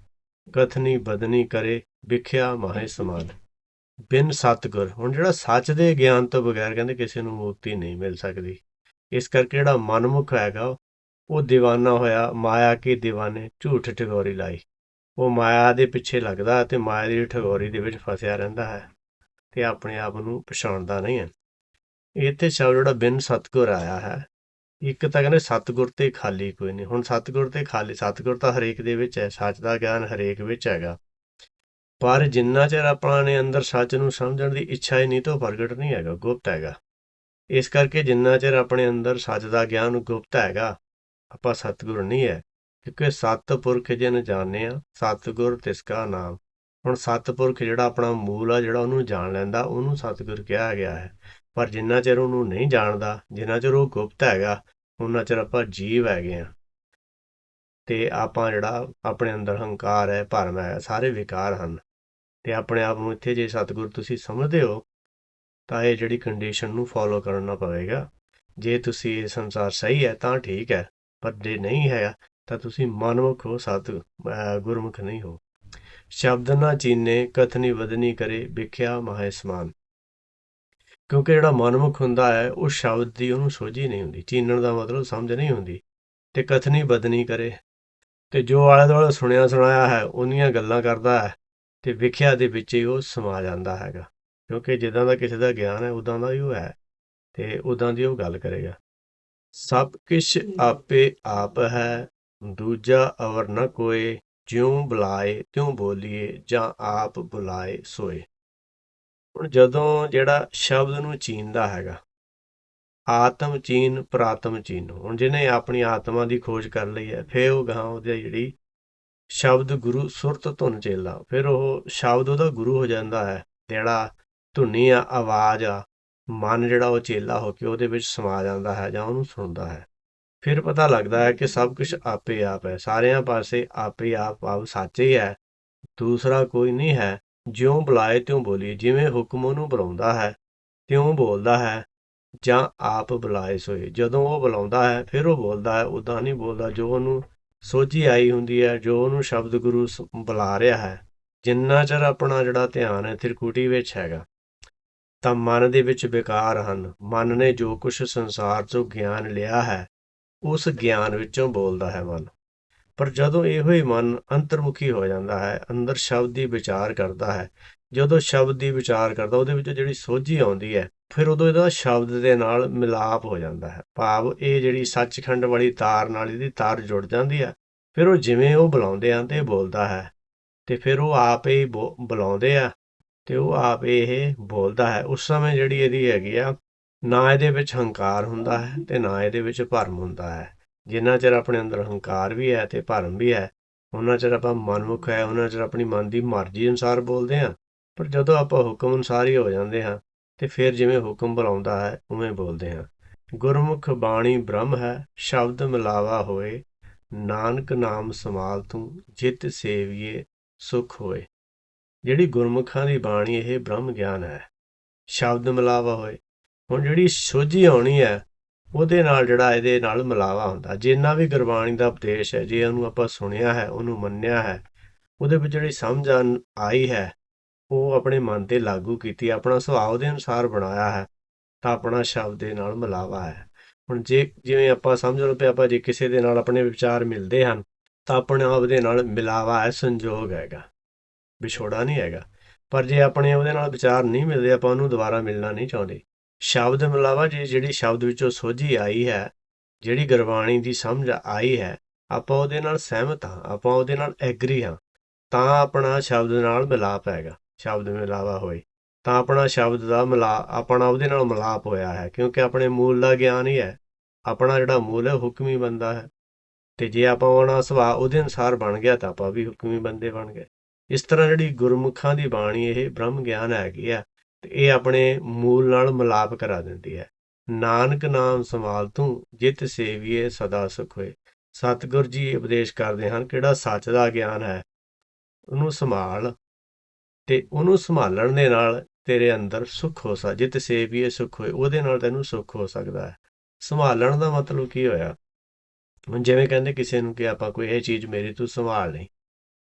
ਕਥਨੀ ਬਦਨੀ ਕਰੇ, ਵਿਖਿਆ ਮਾਹੇ ਸਮਾਨ। ਬਿਨ ਸਤਗੁਰ। ਹੁਣ ਜਿਹੜਾ ਸੱਚ ਦੇ ਗਿਆਨ ਤੋਂ ਬਗੈਰ ਕਹਿੰਦੇ ਕਿਸੇ ਨੂੰ ਮੁਕਤੀ ਨਹੀਂ ਮਿਲ ਸਕਦੀ। ਇਸ ਕਰਕੇ ਜਿਹੜਾ ਮਨਮੁਖ ਹੈਗਾ, ਉਹ دیਵਾਨਾ ਹੋਇਆ, ਮਾਇਆ ਕੇ دیਵਾਨੇ ਝੂਠ ਠਗੋਰੀ ਲਾਈ। ਉਹ ਮਾਇਆ ਦੇ ਪਿੱਛੇ ਲੱਗਦਾ ਤੇ ਮਾਇਆ ਦੀ ਠਗੋਰੀ ਦੇ ਵਿੱਚ ਫਸਿਆ ਰਹਿੰਦਾ ਹੈ ਤੇ ਆਪਣੇ ਆਪ ਨੂੰ ਪਛਾਣਦਾ ਨਹੀਂ ਹੈ। ਇੱਥੇ ਸ਼ਬਦ ਜਿਹੜਾ ਬਿਨ ਸਤਗੁਰ ਆਇਆ ਹੈ, ਇੱਕ ਤਾਂ ਕਹਿੰਦੇ ਸਤਗੁਰ ਤੇ ਖਾਲੀ ਕੋਈ ਨਹੀਂ। ਹੁਣ ਸਤਗੁਰ ਤੇ ਖਾਲੀ, ਸਤਗੁਰ ਤਾਂ ਹਰੇਕ ਦੇ ਵਿੱਚ ਹੈ, ਸੱਚ ਦਾ ਗਿਆਨ ਹਰੇਕ ਵਿੱਚ ਹੈਗਾ। ਪਰ ਜਿੰਨਾ ਚਿਰ ਆਪਾਂ ਨੇ ਅੰਦਰ ਸੱਚ ਨੂੰ ਸਮਝਣ ਦੀ ਇੱਛਾ ਹੀ ਨਹੀਂ, ਤਾਂ ਪ੍ਰਗਟ ਨਹੀਂ ਹੈਗਾ, ਗੁਪਤ ਹੈਗਾ। ਇਸ ਕਰਕੇ ਜਿੰਨਾ ਚਿਰ ਆਪਣੇ ਅੰਦਰ ਸੱਚ ਦਾ ਗਿਆਨ ਗੁਪਤ ਹੈਗਾ, ਆਪਾਂ ਸਤਿਗੁਰ ਨਹੀਂ ਹੈ, ਕਿਉਂਕਿ ਸਤਪੁਰਖ ਜਿਨ ਜਾਣਿਆ ਸਤਗੁਰ ਤਿਸ ਕਾ ਨਾਮ। ਹੁਣ ਸਤਪੁਰਖ ਜਿਹੜਾ ਆਪਣਾ ਮੂਲ ਆ, ਜਿਹੜਾ ਉਹਨੂੰ ਜਾਣ ਲੈਂਦਾ, ਉਹਨੂੰ ਸਤਗੁਰ ਕਿਹਾ ਗਿਆ ਹੈ। ਪਰ ਜਿੰਨਾ ਚਿਰ ਉਹਨੂੰ ਨਹੀਂ ਜਾਣਦਾ, ਜਿੰਨਾ ਚਿਰ ਉਹ ਗੁਪਤ ਹੈਗਾ ਉਹਨਾਂ ਚਿਰ ਆਪਾਂ ਜੀਵ ਹੈਗੇ ਆ ਤੇ ਆਪਾਂ ਜਿਹੜਾ ਆਪਣੇ ਅੰਦਰ ਹੰਕਾਰ ਹੈ, ਭਰਮ ਹੈ, ਸਾਰੇ ਵਿਕਾਰ ਹਨ। ਤੇ ਆਪਣੇ ਆਪ ਨੂੰ ਇੱਥੇ ਜੇ ਸਤਿਗੁਰ ਤੁਸੀਂ ਸਮਝਦੇ ਹੋ, ਤਾਂ ਇਹ ਜਿਹੜੀ ਕੰਡੀਸ਼ਨ ਨੂੰ ਫੋਲੋ ਕਰਨਾ ਪਵੇਗਾ। ਜੇ ਤੁਸੀਂ ਇਹ ਸੰਸਾਰ ਸਹੀ ਹੈ, ਤਾਂ ਠੀਕ ਹੈ, ਪਰ ਜੇ ਨਹੀਂ ਹੈ ਤਾਂ ਤੁਸੀਂ ਮਨਮੁਖ ਹੋ, ਸਤ, ਅਹ ਗੁਰਮੁਖ ਨਹੀਂ ਹੋ। ਸ਼ਬਦ ਨਾ ਚੀਨੇ, ਕਥਨੀ ਵਦਨੀ ਕਰੇ, ਵਿਖਿਆ ਮਾਹੇ ਸਮਾਨ। ਕਿਉਂਕਿ ਜਿਹੜਾ ਮਨਮੁਖ ਹੁੰਦਾ ਹੈ, ਉਹ ਸ਼ਬਦ ਦੀ ਉਹਨੂੰ ਸੋਝੀ ਨਹੀਂ ਹੁੰਦੀ। ਚੀਨਣ ਦਾ ਮਤਲਬ ਸਮਝ ਨਹੀਂ ਹੁੰਦੀ। ਤੇ ਕਥਨੀ ਬਦਨੀ ਕਰੇ। ਤੇ ਜੋ ਆਲੇ ਦੁਆਲੇ ਸੁਣਿਆ ਸੁਣਾਇਆ ਹੈ, ਉਹਨੀਆਂ ਗੱਲਾਂ ਕਰਦਾ ਹੈ। ਅਤੇ ਵਿਖਿਆ ਦੇ ਵਿੱਚ ਹੀ ਉਹ ਸਮਾ ਜਾਂਦਾ ਹੈਗਾ। ਕਿਉਂਕਿ ਜਿੱਦਾਂ ਦਾ ਕਿਸੇ ਦਾ ਗਿਆਨ ਹੈ, ਉੱਦਾਂ ਦਾ ਹੀ ਉਹ ਹੈ ਅਤੇ ਉੱਦਾਂ ਦੀ ਉਹ ਗੱਲ ਕਰੇਗਾ। ਸਭ ਕੁਛ ਆਪੇ ਆਪ ਹੈ, ਦੂਜਾ ਅਵਰ ਨ ਕੋਏ ਜਿਉ ਬੁਲਾਏ ਤਿਉ ਬੋਲੀਏ ਜਾਂ ਆਪ ਬੁਲਾਏ ਸੋਏ। ਹੁਣ ਜਦੋਂ ਜਿਹੜਾ ਸ਼ਬਦ ਨੂੰ ਚੀਨਦਾ ਹੈਗਾ, ਆਤਮ ਚੀਨ, ਪ੍ਰਾਤਮ ਚੀਨ, ਹੁਣ ਜਿਹਨੇ ਆਪਣੀ ਆਤਮਾ ਦੀ ਖੋਜ ਕਰ ਲਈ ਹੈ, ਫਿਰ ਉਹ ਗਾਂ ਉਹਦੀ ਜਿਹੜੀ ਸ਼ਬਦ ਗੁਰੂ ਸੁਰਤ ਧੁਨ ਚੇਲਾ। ਫਿਰ ਉਹ ਸ਼ਬਦ ਉਹਦਾ ਗੁਰੂ ਹੋ ਜਾਂਦਾ ਹੈ। ਜਿਹੜਾ ਧੁਨੀ ਆ, ਆਵਾਜ਼ ਆ, ਮਨ ਜਿਹੜਾ ਉਹ ਚੇਲਾ ਹੋ ਕੇ ਉਹਦੇ ਵਿੱਚ ਸਮਾ ਜਾਂਦਾ ਹੈ ਜਾਂ ਉਹਨੂੰ ਸੁਣਦਾ ਹੈ। ਫਿਰ ਪਤਾ ਲੱਗਦਾ ਹੈ ਕਿ ਸਭ ਕੁਝ ਆਪੇ ਆਪ ਹੈ। ਸਾਰਿਆਂ ਪਾਸੇ ਆਪੇ ਆਪ ਆਪ ਸੱਚ ਹੀ ਹੈ। ਦੂਸਰਾ ਕੋਈ ਨਹੀਂ ਹੈ। ਜਿਉਂ ਬੁਲਾਏ ਤਿਉਂ ਬੋਲੀਏ। ਜਿਵੇਂ ਹੁਕਮ ਉਹਨੂੰ ਬੁਲਾਉਂਦਾ ਹੈ, ਤਿਉਂ ਬੋਲਦਾ ਹੈ, ਜਾਂ ਆਪ ਬੁਲਾਏ ਸੋਏ। ਜਦੋਂ ਉਹ ਬੁਲਾਉਂਦਾ ਹੈ, ਫਿਰ ਉਹ ਬੋਲਦਾ ਹੈ। ਉਦਾਂ ਨਹੀਂ ਬੋਲਦਾ। ਜੋ ਉਹਨੂੰ ਸੋਝੀ ਆਈ ਹੁੰਦੀ ਹੈ, ਜੋ ਉਹਨੂੰ ਸ਼ਬਦ ਗੁਰੂ ਸ- ਬੁਲਾ ਰਿਹਾ ਹੈ। ਜਿੰਨਾ ਚਿਰ ਆਪਣਾ ਜਿਹੜਾ ਧਿਆਨ ਹੈ ਥਿਰਕੁਟੀ ਵਿੱਚ ਹੈਗਾ, ਤਾਂ ਮਨ ਦੇ ਵਿੱਚ ਵਿਕਾਰ ਹਨ। ਮਨ ਨੇ ਜੋ ਕੁਝ ਸੰਸਾਰ ਤੋਂ ਗਿਆਨ ਲਿਆ ਹੈ, ਉਸ ਗਿਆਨ ਵਿੱਚੋਂ ਬੋਲਦਾ ਹੈ ਮਨ। ਪਰ ਜਦੋਂ ਇਹੋ ਹੀ ਮਨ ਅੰਤਰਮੁਖੀ ਹੋ ਜਾਂਦਾ ਹੈ, ਅੰਦਰ ਸ਼ਬਦ ਦੀ ਵਿਚਾਰ ਕਰਦਾ ਹੈ ਜਦੋਂ ਸ਼ਬਦ ਦੀ ਵਿਚਾਰ ਕਰਦਾ, ਉਹਦੇ ਵਿੱਚ ਜਿਹੜੀ ਸੋਝੀ ਆਉਂਦੀ ਹੈ, ਫਿਰ ਉਦੋਂ ਇਹਦਾ ਸ਼ਬਦ ਦੇ ਨਾਲ ਮਿਲਾਪ ਹੋ ਜਾਂਦਾ ਹੈ। ਭਾਵ ਇਹ ਜਿਹੜੀ ਸੱਚਖੰਡ ਵਾਲੀ ਤਾਰ ਨਾਲ ਇਹਦੀ ਤਾਰ ਜੁੜ ਜਾਂਦੀ ਹੈ, ਫਿਰ ਉਹ ਜਿਵੇਂ ਉਹ ਬੁਲਾਉਂਦੇ ਆ ਤੇ ਬੋਲਦਾ ਹੈ, ਤੇ ਫਿਰ ਉਹ ਆਪੇ ਹੀ ਬੋ- ਬੁਲਾਉਂਦੇ ਆ ਤੇ ਉਹ ਆਪ ਇਹ ਬੋਲਦਾ ਹੈ। ਉਸ ਸਮੇਂ ਜਿਹੜੀ ਇਹਦੀ ਹੈਗੀ ਆ, ਨਾ ਇਹਦੇ ਵਿੱਚ ਹੰਕਾਰ ਹੁੰਦਾ ਹੈ ਤੇ ਨਾ ਇਹਦੇ ਵਿੱਚ ਭਰਮ ਹੁੰਦਾ ਹੈ। ਜਿੰਨਾ ਚਿਰ ਆਪਣੇ ਅੰਦਰ ਹੰਕਾਰ ਵੀ ਹੈ ਤੇ ਭਰਮ ਵੀ ਹੈ, ਉਹਨਾਂ ਚਿਰ ਆਪਾਂ ਮਨਮੁਖ ਹੈ, ਉਹਨਾਂ ਚਿਰ ਆਪਣੀ ਮਨ ਦੀ ਮਰਜ਼ੀ ਅਨੁਸਾਰ ਬੋਲਦੇ ਹਾਂ ਪਰ ਜਦੋਂ ਆਪਾਂ ਹੁਕਮ ਅਨੁਸਾਰ ਹੀ ਹੋ ਜਾਂਦੇ ਹਾਂ ਤੇ ਫਿਰ ਜਿਵੇਂ ਹੁਕਮ ਬੁਲਾਉਂਦਾ ਹੈ, ਉਵੇਂ ਬੋਲਦੇ ਹਾਂ। ਗੁਰਮੁਖ ਬਾਣੀ ਬ੍ਰਹਮ ਹੈ, ਸ਼ਬਦ ਮਿਲਾਵਾ ਹੋਏ, ਨਾਨਕ ਨਾਮ ਸਮਾਲ ਤੂੰ, ਜਿਤ ਸੇਵੀਏ, ਸੁਖ ਹੋਏ। ਜਿਹੜੀ ਗੁਰਮੁਖਾਂ ਦੀ ਬਾਣੀ ਇਹ ਬ੍ਰਹਮ ਗਿਆਨ ਹੈ। ਸ਼ਬਦ ਮਿਲਾਵਾ ਹੋਏ। ਹੁਣ ਜਿਹੜੀ ਸੋਝੀ ਆਉਣੀ ਹੈ, ਉਹਦੇ ਨਾਲ ਜਿਹੜਾ ਇਹਦੇ ਨਾਲ ਮਿਲਾਵਾ ਹੁੰਦਾ। ਜਿੰਨਾ ਵੀ ਗੁਰਬਾਣੀ ਦਾ ਉਪਦੇਸ਼ ਹੈ, ਜੇ ਉਹਨੂੰ ਆਪਾਂ ਸੁਣਿਆ ਹੈ, ਉਹਨੂੰ ਮੰਨਿਆ ਹੈ, ਉਹਦੇ ਵਿੱਚ ਜਿਹੜੀ ਸਮਝ ਆਂ- ਆਈ ਹੈ ਉਹ ਆਪਣੇ ਮਨ ਤੇ ਲਾਗੂ ਕੀਤੀ, ਆਪਣਾ ਸੁਭਾਅ ਦੇ ਅਨੁਸਾਰ ਬਣਾਇਆ ਹੈ, ਤਾਂ ਆਪਣਾ ਸ਼ਬਦ ਦੇ ਨਾਲ ਮਿਲਾਵਾ ਹੈ। ਹੁਣ ਜੇ ਜਿਵੇਂ ਆਪਾਂ ਸਮਝ ਲਓ ਕਿ ਆਪਾਂ ਜੇ ਕਿਸੇ ਦੇ ਨਾਲ ਆਪਣੇ ਵਿਚਾਰ ਮਿਲਦੇ ਹਨ, ਤਾਂ ਆਪਣੇ ਆਪ ਦੇ ਨਾਲ ਮਿਲਾਵਾ ਹੈ, ਸੰਜੋਗ ਹੈਗਾ। ਵਿਛੋੜਾ ਨਹੀਂ ਹੈਗਾ। ਪਰ ਜੇ ਆਪਣੇ ਉਹਦੇ ਨਾਲ ਵਿਚਾਰ ਨਹੀਂ ਮਿਲਦੇ, ਆਪਾਂ ਉਹਨੂੰ ਦੁਬਾਰਾ ਮਿਲਣਾ ਨਹੀਂ ਚਾਹੁੰਦੇ। ਸ਼ਬਦ ਮਿਲਾਵਾ ਜੇ ਜਿਹੜੀ ਸ਼ਬਦ ਵਿੱਚੋਂ ਸੋਝੀ ਆਈ ਹੈ, ਜਿਹੜੀ ਗੁਰਬਾਣੀ ਦੀ ਸਮਝ ਆਈ ਹੈ, ਆਪਾਂ ਉਹਦੇ ਨਾਲ ਸਹਿਮਤ ਹਾਂ, ਆਪਾਂ ਉਹਦੇ ਨਾਲ ਐਗਰੀ ਹਾਂ, ਤਾਂ ਆਪਣਾ ਸ਼ਬਦ ਨਾਲ ਮਿਲਾਪ ਹੈਗਾ। ਸ਼ਬਦ ਮਿਲਾਵਾ ਹੋਏ। ਤਾਂ ਆਪਣਾ ਸ਼ਬਦ ਦਾ ਮਿਲਾ, ਆਪਣਾ ਉਹਦੇ ਨਾਲ ਮਿਲਾਪ ਹੋਇਆ ਹੈ, ਕਿਉਂਕਿ ਆਪਣੇ ਮੂਲ ਦਾ ਗਿਆਨ ਹੀ ਹੈ। ਆਪਣਾ ਜਿਹੜਾ ਮੂਲ ਹੈ ਹੁਕਮੀ ਬੰਦਾ ਹੈ। ਤੇ ਜੇ ਆਪਾਂ ਉਹਨਾਂ ਸੁਭਾਅ ਉਹਦੇ ਅਨੁਸਾਰ ਬਣ ਗਿਆ, ਤਾਂ ਆਪਾਂ ਵੀ ਹੁਕਮੀ ਬੰਦੇ ਬਣ ਗਏ। ਇਸ ਤਰ੍ਹਾਂ ਜਿਹੜੀ ਗੁਰਮੁਖਾਂ ਦੀ ਬਾਣੀ ਇਹ ਬ੍ਰਹਮ ਗਿਆਨ ਹੈਗੀ ਆ, ਤੇ ਇਹ ਆਪਣੇ ਮੂਲ ਨਾਲ ਮਿਲਾਪ ਕਰਾ ਦਿੰਦੀ ਹੈ। ਨਾਨਕ ਨਾਮ ਸੰਭਾਲ ਤੂੰ, ਜਿਤ ਸੇਵੀਏ ਸਦਾ ਸੁਖ ਹੋਏ। ਸਤਿਗੁਰ ਜੀ ਉਪਦੇਸ਼ ਕਰਦੇ ਹਨ, ਕਿਹੜਾ ਸੱਚ ਦਾ ਗਿਆਨ ਹੈ, ਉਹਨੂੰ ਸੰਭਾਲ ਤੇ ਉਹਨੂੰ ਸੰਭਾਲਣ ਦੇ ਨਾਲ ਤੇਰੇ ਅੰਦਰ ਸੁੱਖ ਹੋ ਸਕਦਾ, ਜਿੱਤ ਸੇਵੀਏ ਸੁੱਖ ਹੋਏ, ਉਹਦੇ ਨਾਲ ਤੈਨੂੰ ਸੁੱਖ ਹੋ ਸਕਦਾ ਹੈ। ਸੰਭਾਲਣ ਦਾ ਮਤਲਬ ਕੀ ਹੋਇਆ? ਹੁਣ ਜਿਵੇਂ ਕਹਿੰਦੇ ਕਿਸੇ ਨੂੰ ਕਿ ਆਪਾਂ ਕੋਈ ਇਹ ਚੀਜ਼ ਮੇਰੀ ਤੂੰ ਸੰਭਾਲ ਲਈ।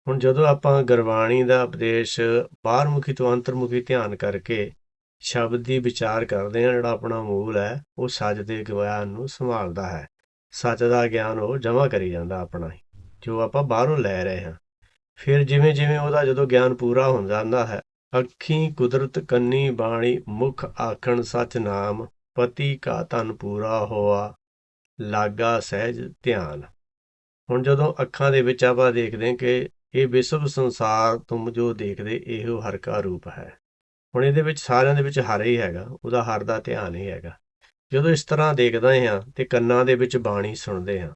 ਹੁਣ ਜਦੋਂ ਆਪਾਂ ਗੁਰਬਾਣੀ ਦਾ ਉਪਦੇਸ਼ ਬਾਹਰਮੁਖੀ ਤੋਂ ਅੰਤਰਮੁਖੀ ਧਿਆਨ ਕਰਕੇ ਸ਼ਬਦ ਦੀ ਵਿਚਾਰ ਕਰਦੇ ਹਾਂ, ਜਿਹੜਾ ਆਪਣਾ ਮੂਲ ਹੈ, ਉਹ ਸੱਚ ਦੇ ਗਿਆਨ ਨੂੰ ਸੰਭਾਲਦਾ ਹੈ। ਸੱਚ ਦਾ ਗਿਆਨ ਉਹ ਜਮ੍ਹਾਂ ਕਰੀ ਜਾਂਦਾ ਆਪਣਾ ਹੀ, ਜੋ ਆਪਾਂ ਬਾਹਰੋਂ ਲੈ ਰਹੇ ਹਾਂ। ਫਿਰ ਜਿਵੇਂ ਜਿਵੇਂ ਉਹਦਾ ਜਦੋਂ ਗਿਆਨ ਪੂਰਾ ਹੁੰਦਾ ਜਾਂਦਾ ਹੈ, ਅੱਖੀ ਕੁਦਰਤ, ਕੰਨੀ ਬਾਣੀ, ਮੁਖ ਆਖਣ ਸਚ ਨਾਮ, ਪਤੀ ਕਾ ਤਨ ਪੂਰਾ ਹੋਆ, ਲਾਗਾ ਸਹਿਜ ਧਿਆਨ। ਹੁਣ ਜਦੋਂ ਅੱਖਾਂ ਦੇ ਵਿੱਚ ਆਪਾਂ ਦੇਖਦੇ ਹਾਂ ਕਿ ਇਹ ਵਿਸ਼ਵ ਸੰਸਾਰ ਤੁਮ ਜੋ ਦੇਖਦੇ ਇਹੋ ਹਰ ਕਾ ਰੂਪ ਹੈ। ਹੁਣ ਇਹਦੇ ਵਿੱਚ ਸਾਰਿਆਂ ਦੇ ਵਿੱਚ ਹਰ ਹੀ ਹੈਗਾ, ਉਹਦਾ ਹਰ ਦਾ ਧਿਆਨ ਹੀ ਹੈਗਾ। ਜਦੋਂ ਇਸ ਤਰ੍ਹਾਂ ਦੇਖਦੇ ਹਾਂ ਤੇ ਕੰਨਾਂ ਦੇ ਵਿੱਚ ਬਾਣੀ ਸੁਣਦੇ ਹਾਂ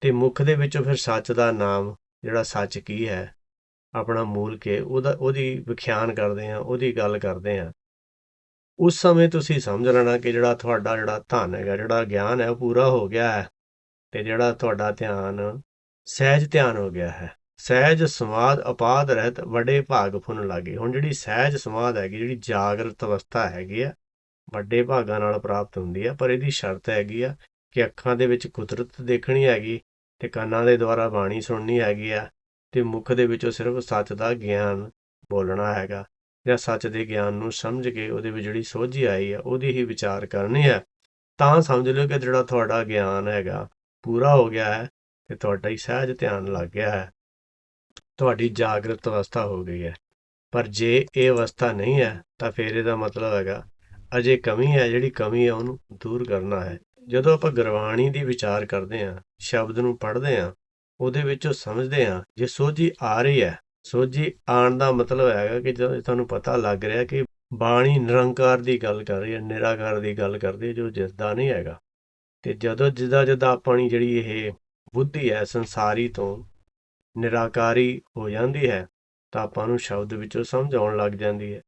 ਤੇ ਮੁਖ ਦੇ ਵਿੱਚੋਂ ਫਿਰ ਸੱਚ ਦਾ ਨਾਮ ਜਿਹੜਾ ਸੱਚ ਕੀ ਹੈ, ਆਪਣਾ ਮੂਲ ਕੇ ਉਹਦਾ, ਉਹਦੀ ਵਿਖਿਆਨ ਕਰਦੇ ਹਾਂ, ਉਹਦੀ ਗੱਲ ਕਰਦੇ ਹਾਂ। ਉਸ ਸਮੇਂ ਤੁਸੀਂ ਸਮਝ ਲੈਣਾ ਕਿ ਜਿਹੜਾ ਤੁਹਾਡਾ ਜਿਹੜਾ ਧਨ ਹੈਗਾ, ਜਿਹੜਾ ਗਿਆਨ ਹੈ, ਉਹ ਪੂਰਾ ਹੋ ਗਿਆ ਹੈ ਤੇ ਜਿਹੜਾ ਤੁਹਾਡਾ ਧਿਆਨ ਸਹਿਜ ਧਿਆਨ ਹੋ ਗਿਆ ਹੈ। ਸਹਿਜ ਸਮਾਦ ਅਪਾਦ ਰਹਿਤ ਵੱਡੇ ਭਾਗ ਫੁਨ ਲਾਗੇ। ਹੁਣ ਜਿਹੜੀ ਸਹਿਜ ਸਮਾਦ ਹੈਗੀ, ਜਿਹੜੀ ਜਾਗਰਤ ਅਵਸਥਾ ਹੈਗੀ ਆ, ਵੱਡੇ ਭਾਗਾਂ ਨਾਲ ਪ੍ਰਾਪਤ ਹੁੰਦੀ ਆ, ਪਰ ਇਹਦੀ ਸ਼ਰਤ ਹੈਗੀ ਆ ਕਿ ਅੱਖਾਂ ਦੇ ਵਿੱਚ ਕੁਦਰਤ ਦੇਖਣੀ ਹੈਗੀ ਤੇ ਕੰਨਾਂ ਦੇ ਦੁਆਰਾ ਬਾਣੀ ਸੁਣਨੀ ਹੈਗੀ ਆ ਤੇ ਮੁਖ ਦੇ ਵਿੱਚੋਂ ਸਿਰਫ ਸੱਚ ਦਾ ਗਿਆਨ ਬੋਲਣਾ ਹੈਗਾ ਜਾਂ ਸੱਚ ਦੇ ਗਿਆਨ ਨੂੰ ਸਮਝ ਕੇ ਉਹਦੇ ਵਿੱਚ ਜਿਹੜੀ ਸੋਝੀ ਆਈ ਆ, ਉਹਦੀ ਹੀ ਵਿਚਾਰ ਕਰਨੀ ਹੈ ਤਾਂ ਸਮਝ ਲਿਓ ਕਿ ਜਿਹੜਾ ਤੁਹਾਡਾ ਗਿਆਨ ਹੈਗਾ ਪੂਰਾ ਹੋ ਗਿਆ ਹੈ ਤੇ ਤੁਹਾਡਾ ਹੀ ਸਹਿਜ ਧਿਆਨ ਲੱਗ ਗਿਆ ਹੈ। ਤੁਹਾਡੀ ਜਾਗਰਤ ਅਵਸਥਾ ਹੋ ਗਈ ਹੈ। ਪਰ ਜੇ ਇਹ ਅਵਸਥਾ ਨਹੀਂ ਹੈ, ਤਾਂ ਫਿਰ ਇਹਦਾ ਮਤਲਬ ਹੈਗਾ ਅਜੇ ਕਮੀ ਹੈ, ਜਿਹੜੀ ਕਮੀ ਹੈ ਉਹਨੂੰ ਦੂਰ ਕਰਨਾ ਹੈ। ਜਦੋਂ ਆਪਾਂ ਗੁਰਬਾਣੀ ਦੀ ਵਿਚਾਰ ਕਰਦੇ ਹਾਂ, ਸ਼ਬਦ ਨੂੰ ਪੜ੍ਹਦੇ ਹਾਂ, ਉਹਦੇ ਵਿੱਚੋਂ ਸਮਝਦੇ ਹਾਂ, ਜੇ ਸੋਝੀ ਆ ਰਹੀ ਹੈ, ਸੋਝੀ ਆਉਣ ਦਾ ਮਤਲਬ ਹੈਗਾ ਕਿ ਜਦੋਂ ਤੁਹਾਨੂੰ ਪਤਾ ਲੱਗ ਰਿਹਾ ਕਿ ਬਾਣੀ ਨਿਰੰਕਾਰ ਦੀ ਗੱਲ ਕਰ ਰਹੀ ਹੈ, ਨਿਰਾਕਾਰ ਦੀ ਗੱਲ ਕਰਦੀ ਹੈ, ਜੋ ਜਿਸਦਾ ਨਹੀਂ ਹੈਗਾ। ਤੇ ਜਦੋਂ ਜਿੱਦਾਂ ਜਿੱਦਾਂ ਆਪਣੀ ਜਿਹੜੀ ਇਹ ਬੁੱਧੀ ਹੈ, ਸੰਸਾਰੀ ਤੋਂ ਨਿਰਾਕਾਰੀ ਹੋ ਜਾਂਦੀ ਹੈ, ਤਾਂ ਆਪਾਂ ਨੂੰ ਸ਼ਬਦ ਵਿੱਚੋਂ ਸਮਝ ਆਉਣ ਲੱਗ ਜਾਂਦੀ ਹੈ।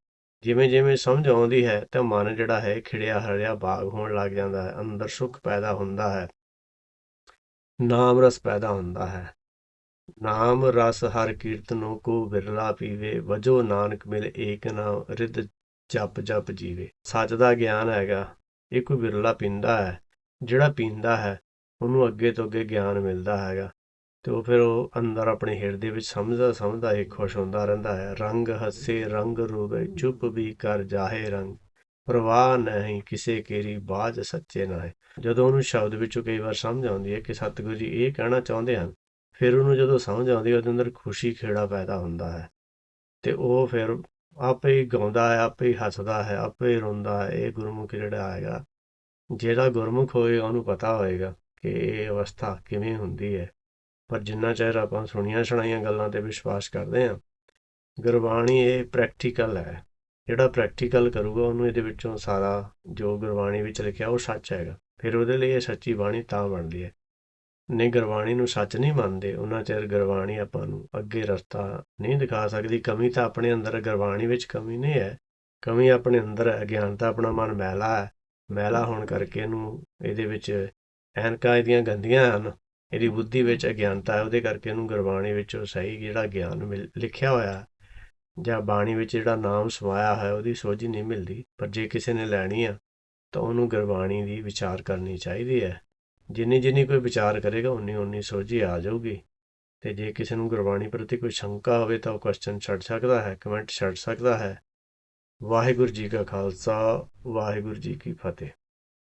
ਜਿਵੇਂ ਜਿਵੇਂ ਸਮਝ ਆਉਂਦੀ ਹੈ ਤਾਂ ਮਨ ਜਿਹੜਾ ਹੈ ਖਿੜਿਆ ਹਰਿਆ ਬਾਗ ਹੋਣ ਲੱਗ ਜਾਂਦਾ ਹੈ, ਅੰਦਰ ਸੁੱਖ ਪੈਦਾ ਹੁੰਦਾ ਹੈ, ਨਾਮ ਰਸ ਪੈਦਾ ਹੁੰਦਾ ਹੈ। ਨਾਮ ਰਸ ਹਰ ਕੀਰਤਨੋ ਕੋ ਬਿਰਲਾ ਪੀਵੇ, ਵਜੋ ਨਾਨਕ ਮਿਲ ਏਕ ਨਾਮ, ਰਿੱਧ ਜਪ ਜਪ ਜੀਵੇ। ਸੱਚ ਦਾ ਗਿਆਨ ਹੈਗਾ, ਇਹ ਕੋਈ ਬਿਰਲਾ ਪੀਂਦਾ ਹੈ, ਜਿਹੜਾ ਪੀਂਦਾ ਹੈ, ਉਹਨੂੰ ਅੱਗੇ ਤੋਂ ਅੱਗੇ ਗਿਆਨ ਮਿਲਦਾ ਹੈਗਾ। ਤੇ ਉਹ ਫਿਰ ਉਹ ਅੰਦਰ ਆਪਣੇ ਹਿਰਦੇ ਵਿੱਚ ਸਮਝਦਾ ਸਮਝਦਾ ਹੀ ਖੁਸ਼ ਹੁੰਦਾ ਰਹਿੰਦਾ ਹੈ। ਰੰਗ ਹੱਸੇ, ਰੰਗ ਰੂਵੇ ਚੁੱਪ ਵੀ ਕਰ ਜਾਹੇ ਰੰਗ। ਪ੍ਰਵਾਹ ਨਹੀਂ, ਕਿਸੇ ਕੇਰੀ ਬਾਜ ਸੱਚੇ ਨਾ ਹੈ। ਜਦੋਂ ਉਹਨੂੰ ਸ਼ਬਦ ਵਿੱਚੋਂ ਕਈ ਵਾਰ ਸਮਝ ਆਉਂਦੀ ਹੈ ਕਿ ਸਤਿਗੁਰੂ ਜੀ ਇਹ ਕਹਿਣਾ ਚਾਹੁੰਦੇ ਹਨ, ਫਿਰ ਉਹਨੂੰ ਜਦੋਂ ਸਮਝ ਆਉਂਦੀ ਹੈ, ਉਹਦੇ ਅੰਦਰ ਖੁਸ਼ੀ ਖੇੜਾ ਪੈਦਾ ਹੁੰਦਾ ਹੈ। ਤੇ ਉਹ ਫਿਰ ਆਪੇ ਹੀ ਗਾਉਂਦਾ ਹੈ, ਆਪੇ ਹੀ ਹੱਸਦਾ ਹੈ, ਆਪੇ ਹੀ ਰੋਂਦਾ ਹੈ। ਇਹ ਗੁਰਮੁਖ ਜਿਹੜਾ ਹੈਗਾ, ਜਿਹੜਾ ਗੁਰਮੁਖ ਹੋਏਗਾ ਉਹਨੂੰ ਪਤਾ ਹੋਏਗਾ ਕਿ ਇਹ ਅਵਸਥਾ ਕਿਵੇਂ ਹੁੰਦੀ ਹੈ। ਪਰ ਜਿੰਨਾ ਚਿਰ ਆਪਾਂ ਸੁਣੀਆਂ ਸੁਣਾਈਆਂ ਗੱਲਾਂ ਤੇ ਵਿਸ਼ਵਾਸ ਕਰਦੇ ਹਾਂ, ਗੁਰਬਾਣੀ ਇਹ ਪ੍ਰੈਕਟੀਕਲ ਹੈ। ਜਿਹੜਾ ਪ੍ਰੈਕਟੀਕਲ ਕਰੂਗਾ, ਉਹਨੂੰ ਇਹਦੇ ਵਿੱਚੋਂ ਸਾਰਾ ਜੋ ਗੁਰਬਾਣੀ ਵਿੱਚ ਲਿਖਿਆ, ਉਹ ਸੱਚ ਹੈਗਾ। ਫਿਰ ਉਹਦੇ ਲਈ ਇਹ ਸੱਚੀ ਬਾਣੀ ਤਾਂ ਬਣਦੀ ਹੈ। ਨੇ ਗੁਰਬਾਣੀ ਨੂੰ ਸੱਚ ਨਹੀਂ ਮੰਨਦੇ। ਉਹਨਾਂ ਚਿਰ ਗੁਰਬਾਣੀ ਆਪਾਂ ਨੂੰ ਅੱਗੇ ਰਸਤਾ ਨਹੀਂ ਦਿਖਾ ਸਕਦੀ। ਕਮੀ ਤਾਂ ਆਪਣੇ ਅੰਦਰ ਗੁਰਬਾਣੀ ਵਿੱਚ ਕਮੀ ਨਹੀਂ ਹੈ। ਕਮੀ ਆਪਣੇ ਅੰਦਰ ਹੈ। ਅਗਿਆਨਤਾ ਆਪਣਾ ਮਨ ਮੈਲਾ ਹੈ। ਮੈਲਾ ਹੋਣ ਕਰਕੇ ਇਹਨੂੰ ਇਹਦੇ ਵਿੱਚ ਐਨਕਾਂ ਇਹਦੀਆਂ ਗੰਦੀਆਂ ਹਨ। ਇਹਦੀ ਬੁੱਧੀ ਵਿੱਚ ਅਗਿਆਨਤਾ ਹੈ, ਉਹਦੇ ਕਰਕੇ ਇਹਨੂੰ ਗੁਰਬਾਣੀ ਵਿੱਚ ਸਹੀ ਜਿਹੜਾ ਗਿਆਨ ਮਿਲ, ਲਿਖਿਆ ਹੋਇਆ ਜਾਂ ਬਾਣੀ ਵਿੱਚ ਜਿਹੜਾ ਨਾਮ ਸਮਾਇਆ ਹੈ ਉਹਦੀ ਸੋਝੀ ਨਹੀਂ ਮਿਲਦੀ, ਪਰ ਜੇ ਕਿਸੇ ਨੇ ਲੈਣੀ ਆ, ਤਾਂ ਉਹਨੂੰ ਗੁਰਬਾਣੀ ਦੀ ਵਿਚਾਰ ਕਰਨੀ ਚਾਹੀਦੀ ਹੈ। ਜਿੰਨੀ ਜਿੰਨੀ ਕੋਈ ਵਿਚਾਰ ਕਰੇਗਾ, ਉਨੀ ਉਨੀ ਸੋਝੀ ਆ ਜਾਊਗੀ। ਤੇ ਜੇ ਕਿਸੇ ਨੂੰ ਗੁਰਬਾਣੀ ਪ੍ਰਤੀ ਕੋਈ ਸ਼ੰਕਾ ਹੋਵੇ, ਤਾਂ ਉਹ ਕੁਐਸਚਨ ਛੱਡ ਸਕਦਾ ਹੈ ਕਮੈਂਟ ਛੱਡ ਸਕਦਾ ਹੈ। ਵਾਹਿਗੁਰੂ ਜੀ ਕਾ ਖਾਲਸਾ, ਵਾਹਿਗੁਰੂ ਜੀ ਕੀ ਫਤਿਹ।